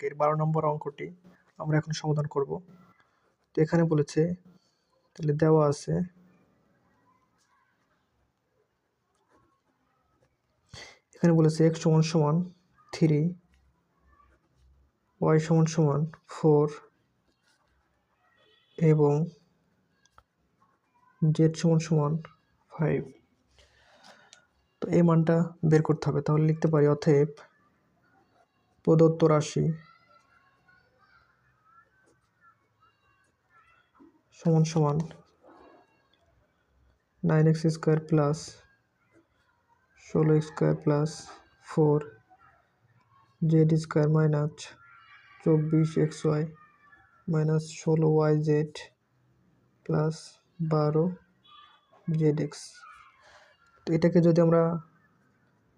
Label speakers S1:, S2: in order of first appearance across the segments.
S1: একের বারো নম্বর অঙ্কটি আমরা এখন সমাধান করব। তো এখানে বলেছে, তাহলে দেওয়া আছে, এখানে বলেছে এক্স সমান সমান থ্রি ওয়াই সমান সমান ফোর এবং জেড সমান সমান ফাইভ তো এই মানটা বের করতে হবে। তাহলে লিখতে পারি অতএব প্রদত্ত রাশি সমান সমান নাইন এক্স স্কোয়ার প্লাস ষোলো square plus four Z square minus চব্বিশ এক্স ওয়াই মাইনাস ষোলো ওয়াই জেড প্লাস বারো জেড এক্স তো এটাকে যদি আমরা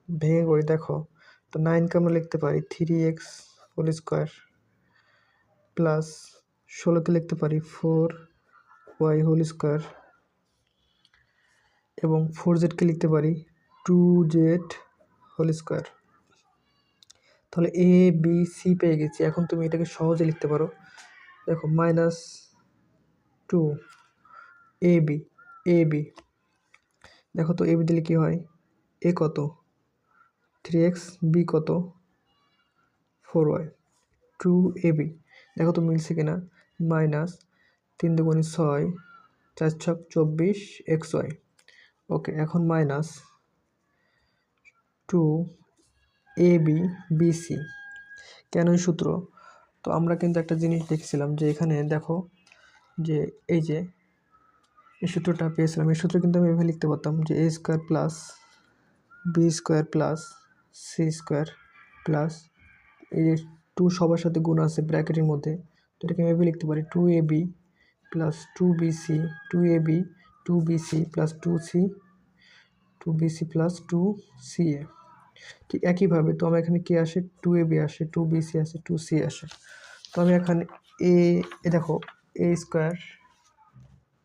S1: ভেঙে করি, দেখো, তো নাইনকে আমরা লিখতে পারি three X whole square plus ষোলোকে লিখতে পারি ফোর ওয়াই হোল স্কোয়ার এবং ফোর জেডকে লিখতে পারি টু জেড হোল স্কোয়ার। তাহলে এ বি সি পেয়ে গেছি। এখন তুমি এটাকে সহজে লিখতে পারো। দেখো minus two A B A B দেখো তো এ বি দিলে কী হয়? এ কত? থ্রি এক্স বি কত? Four Y two A B দেখো তো মিলছে কিনা? মাইনাস তিন দুগুণি ছয়, চার ছক চব্বিশ, এক্স ওয়াই। ওকে, এখন minus two A B B C. কেন এই সূত্র? তো আমরা কিন্তু একটা জিনিস দেখছিলাম যে এখানে দেখো যে এই যে এই সূত্রটা পেয়েছিলাম, এই সূত্র কিন্তু আমি এভাবে লিখতে পারতাম যে A square plus B square plus C square plus এই যে টু সবার সাথে গুণ আছে ব্র্যাকেটের মধ্যে, তো এটাকে আমি এভাবে লিখতে পারি two A B plus two B C two A B two B C plus two C two B C plus two C A ঠিক একইভাবে তো আমার এখানে কি আসে? টু এ বি আসে টু বি সি আসে টু সি আসে। তো আমি এখানে এ এ দেখো A square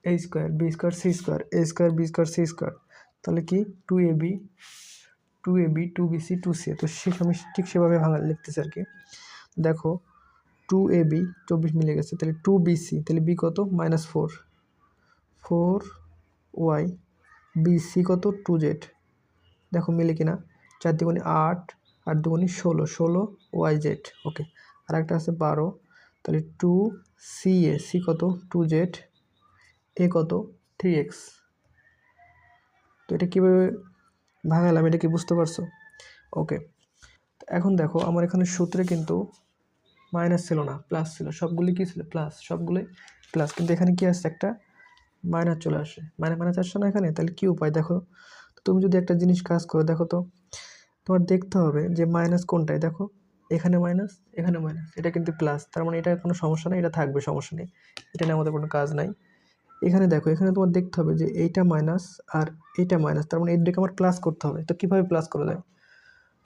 S1: A square B square C square A square B square C square তাহলে কি? Two A B two A B two B C two C তো সে আমি ঠিক সেভাবে ভাঙা লিখতেছি আর কি। দেখো টু এ বি, চব্বিশ মিলে গেছে, তাহলে টু বি সি, তাহলে বি কত? Minus four. Four Y, B C কত? Two Z. দেখো মিলে কিনা, চার দুগুণি আট আট দুগুণি ষোলো ষোলো ওয়াই জেড। ওকে আর একটা আছে বারো, তাহলে টু সি এ, সি কত? Two Z. এ কত? Three X. তো এটা কীভাবে ভাঙালাম, এটা কি বুঝতে পারছ? ওকে এখন দেখো, আমার এখানে সূত্রে কিন্তু মাইনাস ছিল না প্লাস ছিল সবগুলি কী ছিল? প্লাস সবগুলোই প্লাস কিন্তু এখানে কি আসছে? একটা মাইনাস চলে আসে। মানে মাইনাস আসছে না এখানে? তাহলে কী উপায়? দেখো তুমি যদি একটা জিনিস কাজ করো, দেখো তো, তোমার দেখতে হবে যে মাইনাস কোনটায়? দেখো, এখানে মাইনাস এখানে মাইনাস এটা কিন্তু প্লাস তার মানে এটা কোনো সমস্যা নেই, এটা থাকবে, সমস্যা নেই। এটা নিয়ে আমাদের কোনো কাজ নাই। এখানে দেখো, এখানে তোমার দেখতে হবে যে এইটা মাইনাস আর এইটা মাইনাস তার মানে এই দুটোকে আমার প্লাস করতে হবে। তো কীভাবে প্লাস করা যায়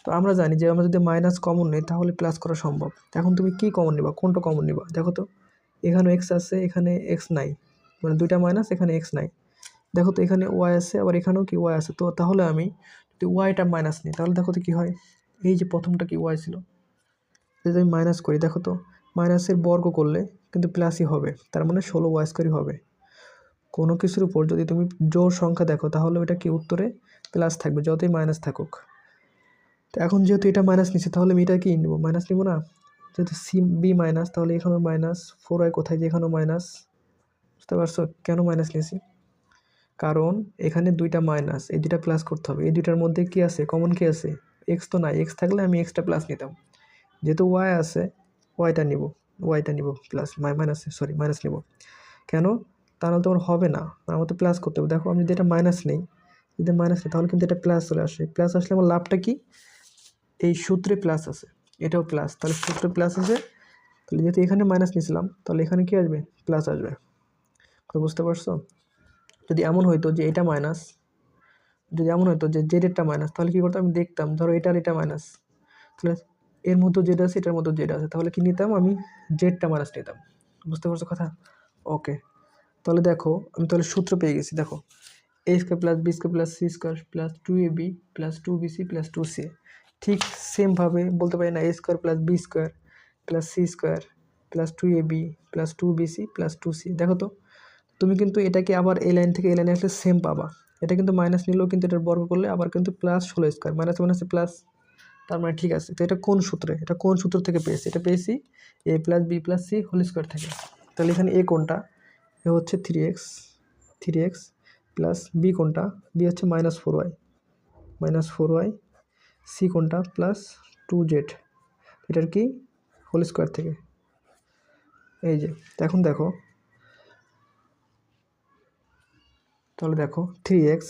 S1: তো আমরা জানি যে আমরা যদি মাইনাস কমন নেই, তাহলে প্লাস করা সম্ভব। এখন তুমি কি কমন নিবা? কোনটা কমন নিবা? দেখো তো, এখানে এক্স আছে, এখানে এক্স নাই। মানে দুইটা মাইনাস এখানে এক্স নাই। দেখো তো, এখানে ওয়াই আছে, আবার এখানেও কি ওয়াই আছে? তো তাহলে আমি যদি ওয়াইটা মাইনাস নিই, তাহলে দেখো তো কী হয়? এই যে প্রথমটা কি ওয়াই ছিল? যদি আমি মাইনাস করি, দেখো তো মাইনাসের বর্গ করলে কিন্তু প্লাসই হবে। তার মানে ষোলো ওয়াই স্কোয়ারই হবে। কোনো কিছুর উপর যদি তুমি জোর সংখ্যা দেখো, তাহলে ওটা কি? উত্তরে প্লাস থাকবে, যতই মাইনাস থাকুক। তো এখন যেহেতু এটা মাইনাস নিচ্ছে, তাহলে আমি এটা কি নেব? মাইনাস নেব না? যেহেতু সি বি মাইনাস তাহলে এখানেও মাইনাস ফোর ওয়াই কোথায় যে এখানেও মাইনাস বুঝতে পারছ? কেন মাইনাস নিয়েছি? কারণ এখানে দুইটা মাইনাস এই দুইটা প্লাস করতে হবে। এই দুইটার মধ্যে কি আছে? কমন কি আছে? এক্স তো নাই। এক্স থাকলে আমি এক্সটা প্লাস নিতাম। যেহেতু ওয়াই আছে ওয়াইটা নিব। ওয়াইটা নিব plus my minus sorry minus নিব। কেন? তাহলে তো আমার হবে না। আমার তো প্লাস করতে হবে। দেখো, আমি যদি এটা মাইনাস নেই, যদি মাইনাস নেই, তাহলে কিন্তু এটা প্লাস চলে আসে। প্লাস আসলে আমার লাভটা কি? এই সূত্রে প্লাস আছে। এটাও প্লাস তাহলে সূত্রে প্লাস আছে। তাহলে যেহেতু এখানে মাইনাস নিয়েছিলাম, তাহলে এখানে কি আসবে? প্লাস আসবে। তো বুঝতে পারছ? যদি এমন হইতো যে এটা মাইনাস যদি এমন হইতো যে জেডেরটা মাইনাস তাহলে কী করতাম? আমি দেখতাম, ধরো এটার এটা মাইনাস তাহলে এর মধ্যে জেড আছে, এটার মধ্যে জেড আছে। তাহলে কি নিতাম? আমি জেডটা মাইনাস নিতাম। বুঝতে পারছ কথা? ওকে তাহলে দেখো, আমি তাহলে সূত্র পেয়ে গেছি। দেখো A square plus B square plus C square plus two A B plus two B C plus two C ঠিক সেমভাবে বলতে পারি না A square plus B square plus C square plus two A B plus two B C plus two C দেখো তো, তুমি কিন্তু এটাকে আবার এই লাইন থেকে এই লাইনে আসলে সেম পাবা। এটা কিন্তু মাইনাস নিলেও কিন্তু এটার বর্গ করলে আবার কিন্তু প্লাস ষোলো স্কোয়ার মাইনাস মাইনাসে প্লাস তার মানে ঠিক আছে। তো এটা কোন সূত্রে? এটা কোন সূত্র থেকে পেয়েছি? এটা পেয়েছি A plus B plus C whole square থেকে। তাহলে এখানে এ কোনটা? এ হচ্ছে three X three X plus B কোনটা? বি হচ্ছে minus four Y minus four Y C কোনটা? প্লাস টু জেড এটার কি? হোল স্কোয়ার থেকে। এই যে, এখন দেখো। তাহলে দেখো থ্রি এক্স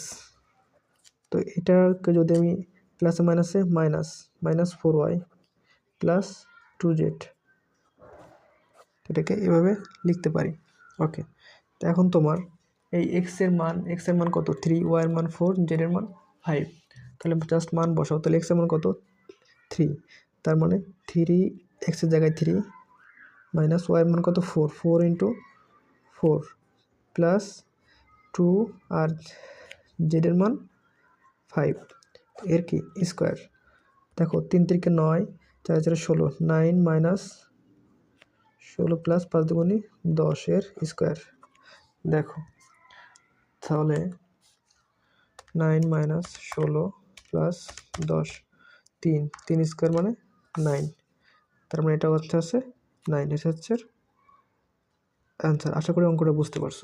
S1: তো এটাকে যদি আমি প্লাসে মাইনাসে minus minus four Y plus two Z এটাকে এভাবে লিখতে পারি। ওকে তো এখন তোমার এই এক্সের মান এক্সের মান কত? থ্রি ওয়াইয়ের মান ফোর জেডের মান ফাইভ তাহলে জাস্ট মান বসাও, তাহলে এক্সের মান কত? থ্রি তার মানে থ্রি এক্সের জায়গায় থ্রি মাইনাস ওয়াইয়ের মান কত? Four four into four plus two আর জেডের মান ফাইভ এর কি? স্কোয়ার দেখো তিন তিরিকে নয়, চার চারে ষোলো নাইন মাইনাস ষোলো প্লাস পাঁচ দুগুনি দশের স্কোয়ার দেখো, তাহলে নাইন মাইনাস ষোলো প্লাস দশ। তিন। তিন স্কোয়ার মানে নাইন তার মানে এটা হচ্ছে আছে নাইন এটা হচ্ছে অ্যান্সার আশা করি অঙ্কটা বুঝতে পারছ।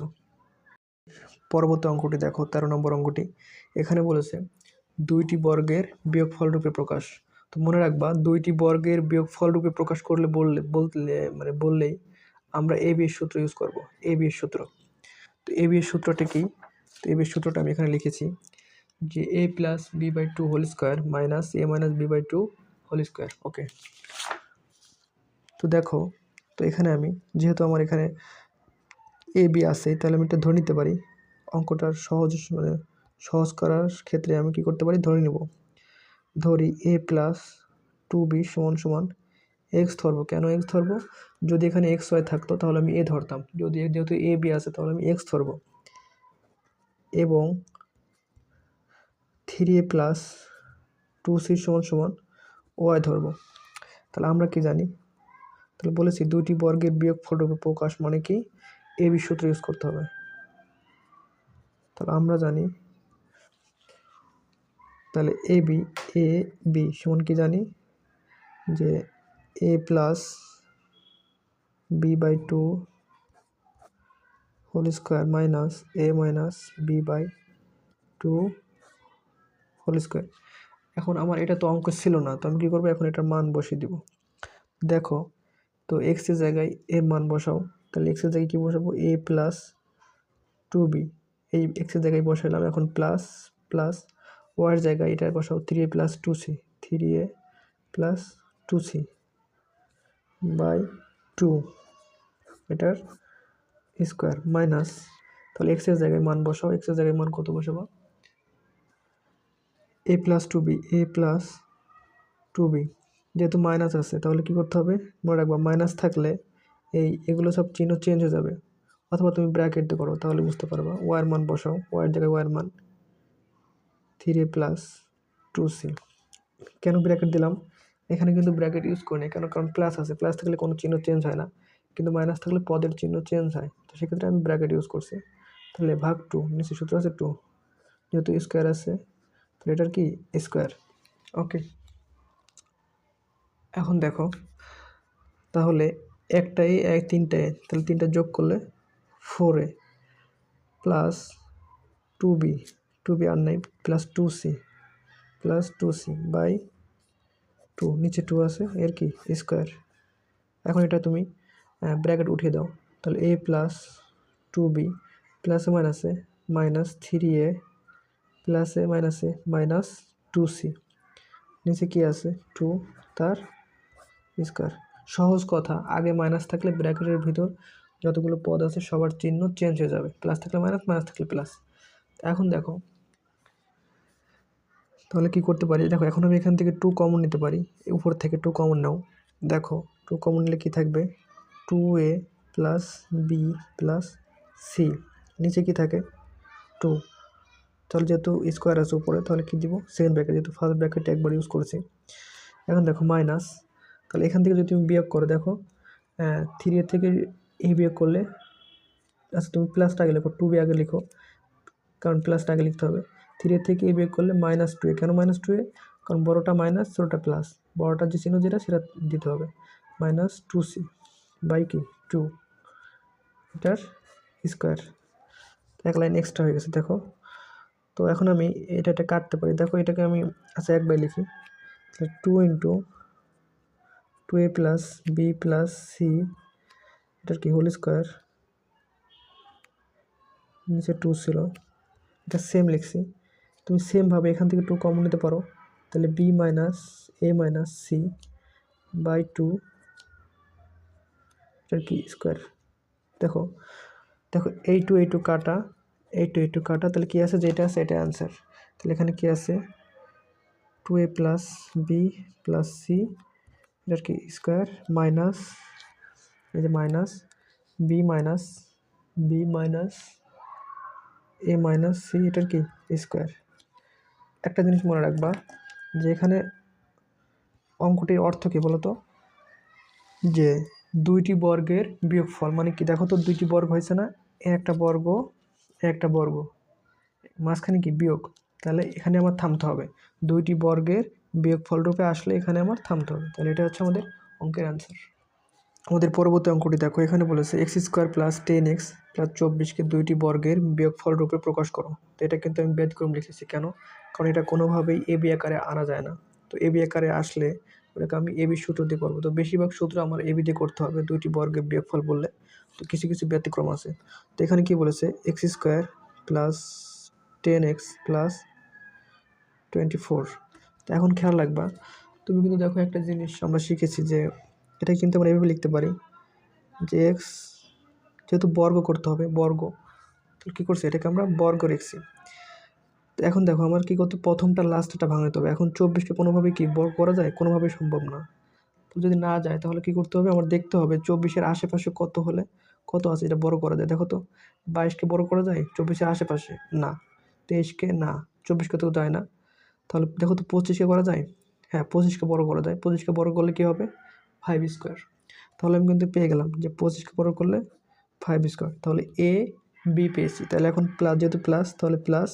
S1: পরবর্তী অঙ্কটি দেখো, তেরো নম্বর অঙ্কটি। এখানে বলেছে, দুইটি বর্গের বিয়োগফল রূপে প্রকাশ। তো মনে রাখবা, দুইটি বর্গের বিয়োগফল রূপে প্রকাশ করলে বললে বললে মানে বললেই আমরা এ বিয়ের সূত্র ইউজ করব। এ বিয়ের সূত্র। তো এ বিয়ের সূত্রটা কি? তো এ বিয়ের সূত্রটা আমি এখানে লিখেছি যে A plus B by two whole square minus A minus B by two whole square, okay? তো দেখো, তো এখানে আমি, যেহেতু আমার এখানে এ, বি আছে, তাহলে আমি এটা ধরে নিতে পারি। অঙ্কটার সহজ মানে সহজ করার ক্ষেত্রে আমি কি করতে পারি? ধরে নেব। ধরি এ প্লাস টু বি সমান সমান এক্স ধরবো। কেন এক্স ধরবো? যদি এখানে এক্স, ওয়াই থাকতো, তাহলে আমি এ ধরতাম। যদি যেহেতু এ, বি আছে, তাহলে আমি এক্স ধরবো। এবং three a plus two c সমান সমান ওয়াই ধরবো। তাহলে আমরা কি জানি? তাহলে বলেছি দুইটি বর্গের বিয়োগ ফলরূপে প্রকাশ মানে কি? এ সূত্র ইউজ করতে হবে। তাহলে আমরা জানি, তাহলে এ বি এ বি সমান কি জানি? যে a plus b by two whole square minus a minus b by two whole square এখন আমার এটা তো অঙ্ক ছিল না, তো আমি কী করব? এখন এটার মান বসিয়ে দিব। দেখো, তো এক্সের জায়গায় এর মান বসাও। তাহলে এক্সের জায়গায় কী বসাবো? এ প্লাস টু বি এই এক্সের জায়গায় বসালাম এখন প্লাস প্লাস ওয়ার জায়গায় এটা বসাও। Three a plus two c three a plus two c by two এটার স্কোয়ার মাইনাস তাহলে এক্সের জায়গায় মান বসাও। এক্সের জায়গায় মান কত বসাবো? A plus two b a plus two b যেহেতু মাইনাস আছে, তাহলে কী করতে হবে? মনে রাখবা মাইনাস থাকলে এই, এগুলো সব চিহ্ন চেঞ্জ হয়ে যাবে। অথবা তুমি ব্র্যাকেট দিয়ে করো, তাহলে বুঝতে পারবা। ওয়ার মান বসাও ওয়ার জায়গায় ওয়ার মান। Three a plus two c কেন ব্র্যাকেট দিলাম? এখানে কিন্তু ব্র্যাকেট ইউজ করি না কেন? কারণ প্লাস আছে। প্লাস থাকলে কোনো চিহ্ন চেঞ্জ হয় না। কিন্তু মাইনাস থাকলে পদের চিহ্ন চেঞ্জ হয়। তো সেক্ষেত্রে আমি ব্র্যাকেট ইউজ করছি। তাহলে ভাগ টু নিচে সূত্র আছে টু যেহেতু স্কোয়ার আছে তাহলে এটার কি? স্কোয়ার। ওকে। এখন দেখো। তাহলে একটাই, এক, তিনটায়, তাহলে তিনটা যোগ করলে four a plus two b two b আর নাই plus two c plus two c by two নিচে টু আছে, এর কি? স্কোয়ার। এখন এটা তুমি ব্র্যাকেট উঠিয়ে দাও। তাহলে a plus two b plus মাইনাসে মাইনাস থ্রি এ প্লাসে মাইনাসে মাইনাস টু সি। নিচে কী আছে? টু, তার স্কোয়ার। সহজ কথা, আগে মাইনাস থাকলে ব্র্যাকেটের ভিতর যতগুলো পদ আছে সবার চিহ্ন চেঞ্জ হয়ে যাবে। প্লাস থাকলে মাইনাস মাইনাস থাকলে প্লাস। এখন দেখো, তাহলে কি করতে পারি? দেখো, এখন আমি এখান থেকে টু কমন নিতে পারি। উপর থেকে টু কমন নাও। দেখো, টু কমন নিলে কী থাকবে? Two a plus b plus c. নিচে কি থাকে? টু। তাহলে যেহেতু স্কোয়ার আছে উপরে, তাহলে কী দিব? সেকেন্ড ব্র্যাকেট যেহেতু ফার্স্ট ব্র্যাকেটটা একবার ইউজ করেছি। এখন দেখো মাইনাস তাহলে এখান থেকে যদি তুমি বিয়োগ করো, দেখো থ্রি থেকে এ বিয়োগ করলে আচ্ছা তুমি প্লাসটা আগে লেখো টু বি আগে লিখো, কারণ প্লাসটা আগে লিখতে হবে। থ্রি থেকে এ বিয়োগ করলে মাইনাস টু এ, কেন মাইনাস টু এ? কারণ বড়োটা মাইনাস ছোটোটা প্লাস বড়োটার যে চিহ্ন যেটা, সেটা দিতে হবে। মাইনাস টু সি বাই কি? টু এটার স্কোয়ার এক লাইন এক্সট্রা হয়ে গেছে, দেখো। তো এখন আমি এটা এটা কাটতে পারি। দেখো এটাকে আমি আচ্ছা এক বাই লিখি। Two into two a plus b plus c এটার কি হোল স্কোয়ার নিচে টু ছিল। এটা সেম লিখছি। তুমি সেমভাবে এখান থেকে টু কমন নিতে পারো। তাহলে b minus a minus c by two এটার কি স্কোয়ার দেখো দেখো এই টু এই টু কাটা। এই টু এই টু কাটা, তাহলে কী আছে? যেটা আছে এটা অ্যান্সার তাহলে এখানে কী আছে? Two a plus b plus c এটার কি? স্কোয়ার মাইনাস এই যে minus b minus b minus a minus c এটার কি? স্কোয়ার একটা জিনিস মনে রাখবা, যে এখানে অঙ্কটির অর্থ কী বলো তো যে দুইটি বর্গের বিয়োগফল মানে কি? দেখো তো দুইটি বর্গ হয়েছে না? এ একটা বর্গ একটা বর্গ। মাঝখানে কি? বিয়োগ। তাহলে এখানে আমার থামতে হবে। দুইটি বর্গের বিয়োগফল রূপে আসলে এখানে আমার থামতে হবে। তাহলে এটা হচ্ছে আমাদের অঙ্কের অ্যান্সার আমাদের পরবর্তী অঙ্কটি দেখো। এখানে বলেছে x square plus ten x plus চব্বিশকে দুইটি বর্গের বিয়োগফল রূপে প্রকাশ করো। তো এটা কিন্তু আমি ব্যতিক্রম লিখেছি। কেন? কারণ এটা কোনোভাবেই এ বি আকারে আনা যায় না। তো এ বি আকারে আসলে ওটাকে আমি এ বি সূত্র দিয়ে করব। তো বেশিরভাগ সূত্র আমার এ বি দিয়ে করতে হবে। দুইটি বর্গের বিয়োগফল বললে কিছু কিছু ব্যতিক্রম আছে। তো এখানে কি বলেছে? X square plus ten x plus twenty four এখন খেয়াল রাখবা, তুমি কিন্তু দেখো একটা জিনিস আমরা শিখেছি যে এটা কিন্তু আমরা এভাবে লিখতে পারি যে এক্স যেহেতু বর্গ করতে হবে, বর্গ। তো কী করছে? এটাকে আমরা বর্গ রেখছি। তো এখন দেখো, আমার কী করতে প্রথমটা লাস্টটা ভাঙাতে হবে। এখন চব্বিশকে কোনোভাবে কি বর্গ করা যায়? কোনোভাবেই সম্ভব না। তো যদি না যায়, তাহলে কী করতে হবে? আমার দেখতে হবে চব্বিশের আশেপাশে কত হলে কত আছে? এটা বড় করা যায় দেখো তো বাইশকে বড় করা যায় চব্বিশের আশেপাশে। না। তেইশকে না। চব্বিশকে তো যায় না। তাহলে দেখো তো পঁচিশকে করা যায়? হ্যাঁ পঁচিশকে বড় করা যায় পঁচিশকে বড় করলে কী হবে? ফাইভ স্কোয়ার তাহলে আমি কিন্তু পেয়ে গেলাম যে পঁচিশকে বড় করলে ফাইভ স্কোয়ার তাহলে এ বি পেয়েছি। তাহলে এখন প্লাস যেহেতু প্লাস তাহলে প্লাস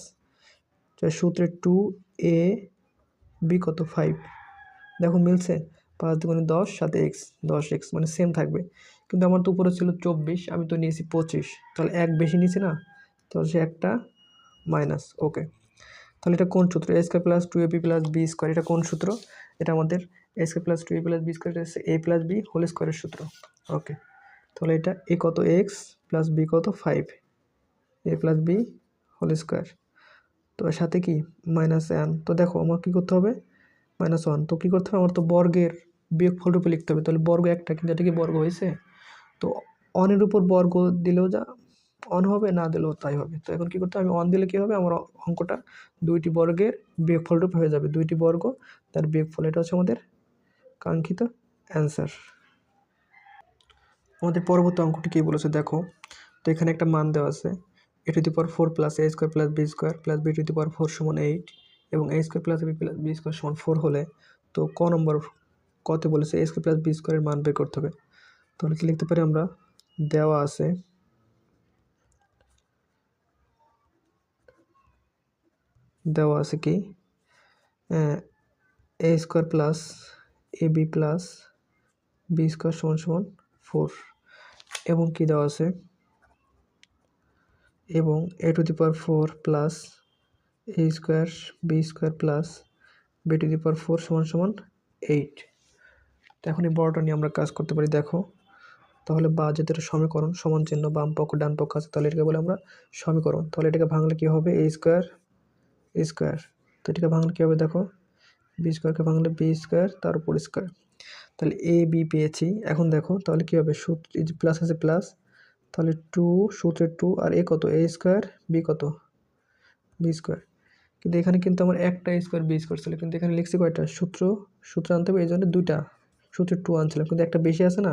S1: সূত্রে টু এ বি কত? ফাইভ দেখো মিলছে? পাঁচ দুগুণে দশ, সাথে এক্স, দশ এক্স মানে সেম থাকবে। কিন্তু আমার তো উপরে ছিল চব্বিশ, আমি তো নিয়েছি পঁচিশ। তাহলে এক বেশি নিয়েছি না? তাহলে সে একটা মাইনাস ওকে তাহলে এটা কোন সূত্র? A square plus two a b plus b square এটা কোন সূত্র? এটা আমাদের a square plus two a plus b square এটা এ প্লাস বি হোল স্কোয়ারের সূত্র ওকে তাহলে এটা এ কত? এক্স প্লাস বি কত? Five a plus b whole square তো সাথে কি? মাইনাস ওয়ান তো দেখো আমার কী করতে হবে? Minus one. তো কী করতে হবে? আমার তো বর্গের বিয়োগ ফলরূপে লিখতে হবে। তাহলে বর্গ একটা কিন্তু এটা কি বর্গ হয়েছে? তো অনের উপর বর্গ দিলেও যা অন হবে, না দিলেও তাই হবে। তো এখন কী করতে হবে? অন দিলে কী হবে? আমার অঙ্কটা দুইটি বর্গের বিয়োগফল রূপে হয়ে যাবে। দুইটি বর্গ, তার বিয়োগফল এটা হচ্ছে আমাদের কাঙ্ক্ষিত অ্যান্সার। আমাদের পরবর্তী অঙ্কটি কী বলেছে? দেখো, তো এখানে একটা মান দেওয়া আছে। A to the power four plus a square plus b square plus b to the power four সমান এইট। এবং a square plus b plus b square সমান ফোর হলে তো ক নম্বর কত বলেছে এ স্কোয়ার প্লাস বি স্কোয়ারের মান বের করতে হবে। তাহলে কি লিখতে পারি আমরা? দেওয়া আছে। দেওয়া আছে কি? A square plus a b plus b square সমান সমান ফোর এবং কি দেওয়া আছে? এবং a to the power four plus a square b square plus b to the power four সমান সমান এইট তো এখন এই বড়টা নিয়ে আমরা কাজ করতে পারি, দেখো। তাহলে বা যেটা সমীকরণ, সমান চিহ্ন, বাম পক্ষ, ডান পক্ষ আছে, তাহলে এটাকে বলে আমরা সমীকরণ। তাহলে এটাকে ভাঙলে কী হবে? এ স্কোয়ার এ স্কোয়ার তো এটাকে ভাঙলে কী হবে, দেখো? বি স্কোয়ারকে ভাঙলে বি স্কোয়ার তার উপর স্কোয়ার তাহলে এ বি পেয়েছি। এখন দেখো, তাহলে কী হবে? সূত্র প্লাস আছে প্লাস তাহলে টু সূত্রের টু আর এ কত? এ স্কোয়ার বি কত? বি স্কোয়ার কিন্তু এখানে কিন্তু আমার একটা স্কোয়ার বি স্কোয়ার ছিল। কিন্তু এখানে লিখছি কয়টা? সূত্র সূত্র আনতে হবে এই জন্য দুইটা। সূত্রের টু আনছিলাম, কিন্তু একটা বেশি আছে না?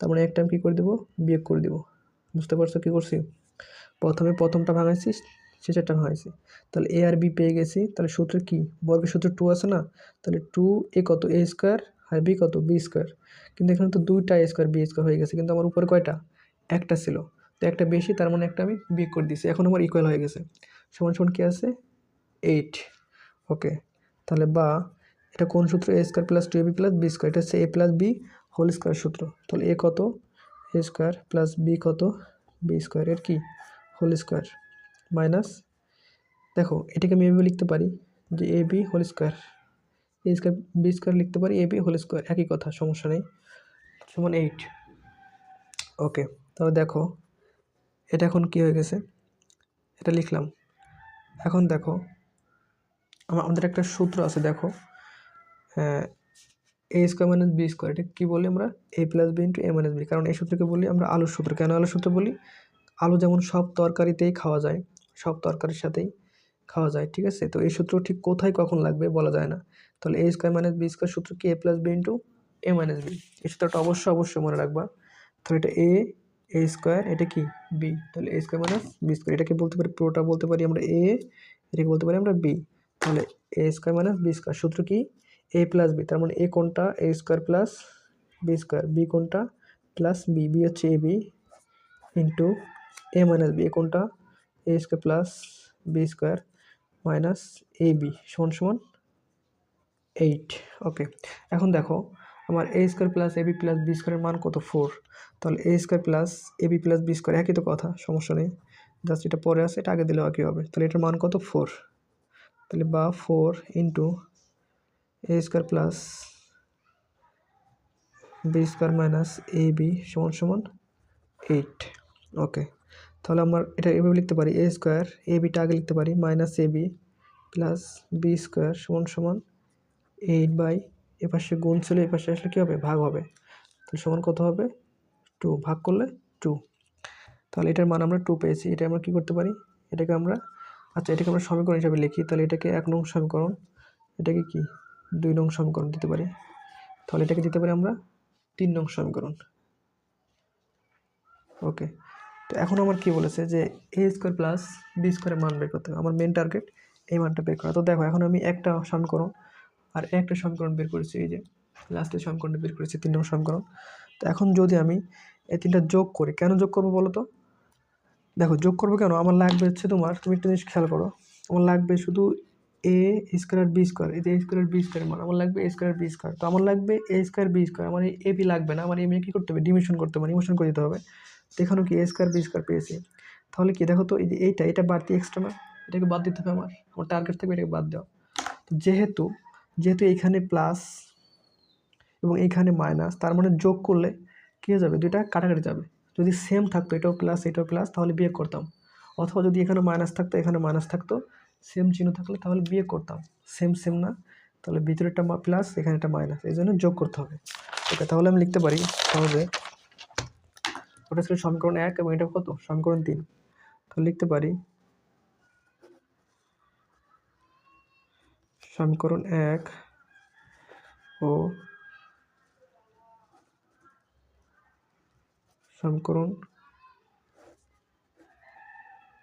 S1: তার মানে একটা আমি কী করে দেবো? বিয়োগ করে দেবো। বুঝতে পারছ কী করছি? প্রথমে প্রথমটা ভাঙাইছি, শেষেরটা ভাঙাইছি। তাহলে এ আর বি পেয়ে গেছি। তাহলে সূত্র কি? বর্গের সূত্র টু আছে না? তাহলে টু এ কত? এ স্কোয়ার আর বি কত? বি স্কোয়ার কিন্তু এখানে তো দুইটা স্কোয়ার বি স্কোয়ার হয়ে গেছে। কিন্তু আমার উপরে কয়টা? একটা ছিল। তো একটা বেশি, তার মানে একটা আমি বিয়োগ করে দিয়েছি। এখন আমার ইকুয়াল হয়ে গেছে। সমান সমান কী আছে? এইট। ওকে, তাহলে বা এটা কোন সূত্র? A square plus two a b plus b square এটা হচ্ছে a plus b whole square সূত্র। তাহলে এ কত? এ স্কোয়ার প্লাস বি কত? বি স্কোয়ার এর কি? হোল স্কোয়ার মাইনাস দেখো, এটাকে আমি এভাবে লিখতে পারি যে a b whole square a square b square লিখতে পারি এ বি হোল স্কোয়ার একই কথা, সমস্যা নেই, সমান এইট ওকে তবে দেখো, এটা এখন কী হয়ে গেছে? এটা লিখলাম। এখন দেখো আমাদের একটা সূত্র আছে, দেখো। A square minus b square এটা কী বলি আমরা? A plus b into a minus b কারণ এই সূত্রকে বলি আমরা আলুর সূত্র। কেন আলুর সূত্র বলি? আলু যেমন সব তরকারিতেই খাওয়া যায়, সব তরকারির সাথেই খাওয়া যায়, ঠিক আছে? তো এই সূত্র ঠিক কোথায় কখন লাগবে বলা যায় না। তাহলে a square minus b square সূত্র কি? A plus b into a minus b এই সূত্রটা অবশ্যই অবশ্যই মনে রাখবা। তাহলে এটা এ এ স্কোয়ার এটা কি? বি তাহলে a square minus b square এটাকে বলতে পারি, পুরোটা বলতে পারি আমরা এ এটাকে বলতে পারি আমরা বি তাহলে a square minus b square সূত্র কি? এ প্লাস বি তার মানে এ কোনটা? A square plus b square b কোনটা? প্লাস বি বি হচ্ছে a b into a minus b a কোনটা? A square plus b square minus a b সমান সমান এইট ওকে এখন দেখো, আমার a square plus a b plus b স্কোয়ারের মান কত? ফোর তাহলে a square plus a b plus b square একই তো কথা, সমস্যা নেই জাস্ট এটা পরে আছে, এটা আগে দিলেও একই হবে, তাহলে এটার মান কত? ফোর তাহলে বা four into a square plus b square minus a b সমান সমান এইট। ওকে, তাহলে আমার এটা এভাবে লিখতে পারি, এ স্কোয়ার, এ বিটা আগে লিখতে পারি, minus a b plus b square সমান সমান এইট বাই এ পাশে গুণ ছিল এ পাশে আসলে কী হবে? ভাগ হবে। তাহলে সমান কত হবে? টু, ভাগ করলে টু। তাহলে এটার মান আমরা টু পেয়েছি এটা আমরা কী করতে পারি? এটাকে আমরা আচ্ছা এটাকে আমরা সমীকরণ হিসাবে লিখি। তাহলে এটাকে এক নং সমীকরণ, এটাকে কি? দুই নং সমীকরণ দিতে পারি। তাহলে এটাকে দিতে পারি আমরা তিন নং সমীকরণ। ওকে, তো এখন আমার কি বলেছে যে এ স্কোয়ার প্লাস বি স্কোয়ারের মান বের করতে হবে। আমার মেন টার্গেট এই মানটা বের করা। তো দেখো, এখন আমি একটা সমীকরণ আর একটা সমীকরণ বের করেছি। এই যে লাস্টের সমীকরণটা বের করেছি, তিন নম্বর সমীকরণ। তো এখন যদি আমি এই তিনটা যোগ করি, কেন যোগ করব বলো তো? দেখো যোগ করব কেন? আমার লাগবে হচ্ছে তোমার, তুমি একটা জিনিস খেয়াল করো। আমার লাগবে শুধু এ স্কোয়ার বি স্কোয়ার এই যে এ স্কোয়ার বি স্কোয়ার মান আমার লাগবে এ স্কোয়ার বি স্কোয়ার তো আমার লাগবে এ স্কোয়ার বি স্কোয়ার আমার এ বি লাগবে না, আমার এম এ কী করতে হবে ডিমিশন করতে হবে ডিমিশন করে দিতে হবে। তো এখানেও কি এ স্কোয়ার বি স্কোয়ার পেয়েছি? তাহলে কি দেখো তো, এই যে এইটা, এটা বাড়তি এক্সট্রা না? এটাকে বাদ দিতে হবে আমার আমার টার্গেট থাকবে এটাকে বাদ দেওয়া। তো যেহেতু যেহেতু এইখানে প্লাস এবং এইখানে মাইনাস তার মানে যোগ করলে কী হয়ে যাবে? দুইটা কাটাকাটি যাবে। যদি সেম থাকতো, এটাও প্লাস এটাও প্লাস তাহলে বিয়ে করতাম। অথবা যদি এখানে মাইনাস থাকতো এখানে মাইনাস থাকতো সেম চিহ্ন থাকলে তাহলে বিয়ে করতাম। সেম সেম না। তাহলে ভিতরেরটা প্লাস এখানে একটা মাইনাস এই জন্য যোগ করতে হবে। ওকে, তাহলে আমি লিখতে পারি সহজে। ওটা ছিল সমীকরণ এক এবং এটা কত? সমীকরণ তিন। তাহলে লিখতে পারি সমীকরণ এক ও সমীকরণ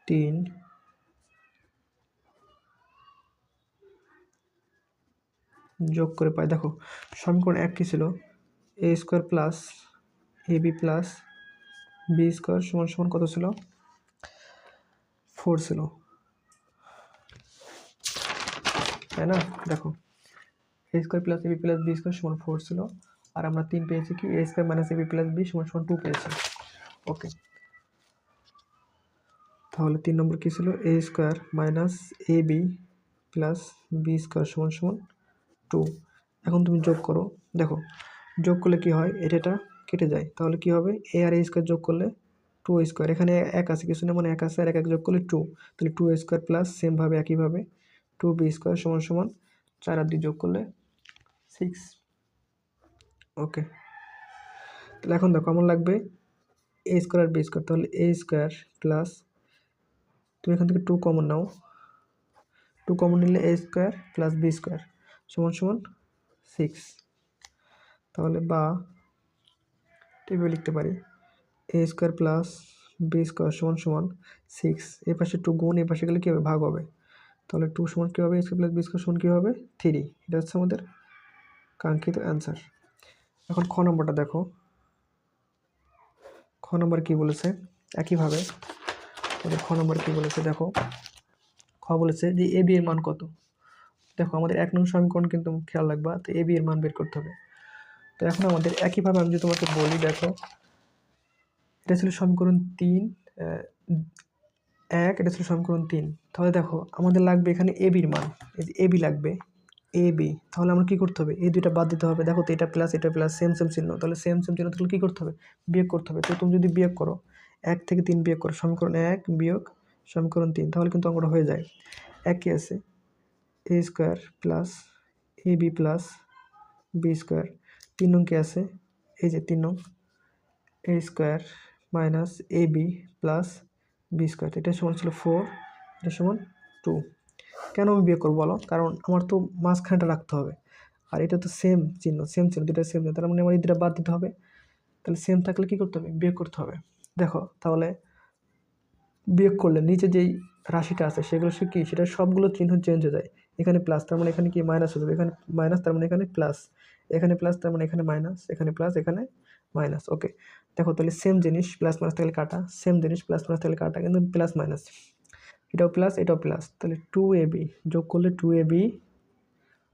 S1: তিন। যোগ করে পাই। দেখো, সমীকরণ এক কী ছিল? A square plus a b plus b square সমান সমান কত ছিল? ফোর ছিল। তাই না? দেখো a square plus a b plus b square সমান ফোর ছিল। আর আমরা তিন পেয়েছি কি? A square minus a b plus b সমান সমান টু পেয়েছি। ওকে তাহলে তিন নম্বর কী ছিল? A square minus a b plus b square সমান সমান টু এখন তুমি যোগ করো। দেখো, যোগ করলে কি হয়? এটা কেটে যায়। তাহলে কি হবে? এ আর এ স্কোয়ার যোগ করলে টু স্কোয়ার এখানে এক আছে, কিছু না মানে এক আছে, আর এক এক যোগ করলে টু তাহলে টু স্কোয়ার প্লাস সেমভাবে একইভাবে টু বি স্কোয়ার সমান সমান চার আর দুই যোগ করলে সিক্স ওকে। তাহলে এখন দেখো আমার লাগবে এ স্কোয়ার বি স্কোয়ার তাহলে এ স্কোয়ার প্লাস তুমি এখান থেকে টু কমন নাও। টু কমন নিলে a square plus b square সমান সমান সিক্স তাহলে বা টেবিল লিখতে পারি। A square plus b square সমান সমান সিক্স এ পাশে টু গুণ, এ পাশে গেলে কী হবে? ভাগ হবে। তাহলে টু সমান কী হবে? A square plus b square সমান কী হবে? থ্রি এটা হচ্ছে আমাদের কাঙ্ক্ষিত অ্যান্সার এখন খ নম্বরটা দেখো। খ নম্বর কী বলেছে? একইভাবে আমাদের খ নম্বর কী বলেছে দেখো। খ বলেছে যে এ, বি এর মান কত? দেখো, আমাদের এক নং সমীকরণ কিন্তু খেয়াল রাখবা, তো এ, বি এর মান বের করতে হবে। তো এখন আমাদের একইভাবে আমি যদি তোমাকে বলি, দেখো, এটা ছিল সমীকরণ তিন এক, এটা ছিল সমীকরণ তিন। তাহলে দেখো, আমাদের লাগবে এখানে এ বির মান। এই যে এ, বি লাগবে এ বি তাহলে আমরা কী করতে হবে? এই দুইটা বাদ দিতে হবে। দেখো তো এটা প্লাস এটা প্লাস সেম সেম চিহ্ন। তাহলে সেম সেম চিহ্ন তাহলে কী করতে হবে? বিয়োগ করতে হবে। তো তুমি যদি বিয়োগ করো, এক থেকে তিন বিয়োগ করো, সমীকরণ এক বিয়োগ সমীকরণ তিন, তাহলে কিন্তু অঙ্কটা হয়ে যায়। একই আছে। A square plus a b plus b square তিন নং কি আছে? এই যে তিন নং। A square minus a b plus b square এটা সমান ছিল ফোর এটা সমান টু কেন আমি বিয়োগ করব বলো? কারণ আমার তো মাঝখানটা রাখতে হবে। আর এটা তো সেম চিহ্ন সেম চিহ্ন দুটা সেম তার মানে আমার এই দুটা বাদ দিতে হবে। তাহলে সেম থাকলে কী করতে হবে? বিয়োগ করতে হবে। দেখো, তাহলে বিয়োগ করলে নিচে যেই রাশিটা আছে, সেগুলো সে কী? সেটা সবগুলো চিহ্ন চেঞ্জ হয়ে যায়। এখানে প্লাস তার মানে এখানে কি? মাইনাস হয়ে যাবে। এখানে মাইনাস তার মানে এখানে প্লাস এখানে প্লাস তার মানে এখানে মাইনাস এখানে প্লাস এখানে মাইনাস ওকে দেখো, তাহলে সেম জিনিস প্লাস মাইনাস থাকলে কাটা। সেম জিনিস প্লাস মাইনাস থাকলে কাটা। কিন্তু প্লাস মাইনাস এটাও প্লাস এটাও প্লাস তাহলে টু এ বি যোগ করলে টু এ বি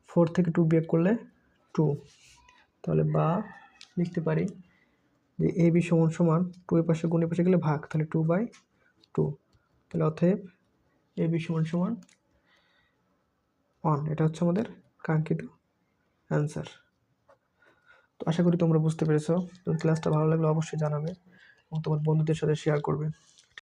S1: ফোর থেকে টু বিয়োগ করলে টু তাহলে বা লিখতে পারি যে এ বি সমান সমান টু এ পাশে গুণের পাশে গেলে ভাগ, তাহলে টু বাই টু তাহলে অতএব এ বি সমান সমান ওয়ান এটা হচ্ছে আমাদের কাঙ্ক্ষিত অ্যান্সার তো আশা করি তোমরা বুঝতে পেরেছ। তো ক্লাসটা ভালো লাগলে অবশ্যই জানাবে এবং তোমার বন্ধুদের সাথে শেয়ার করবে।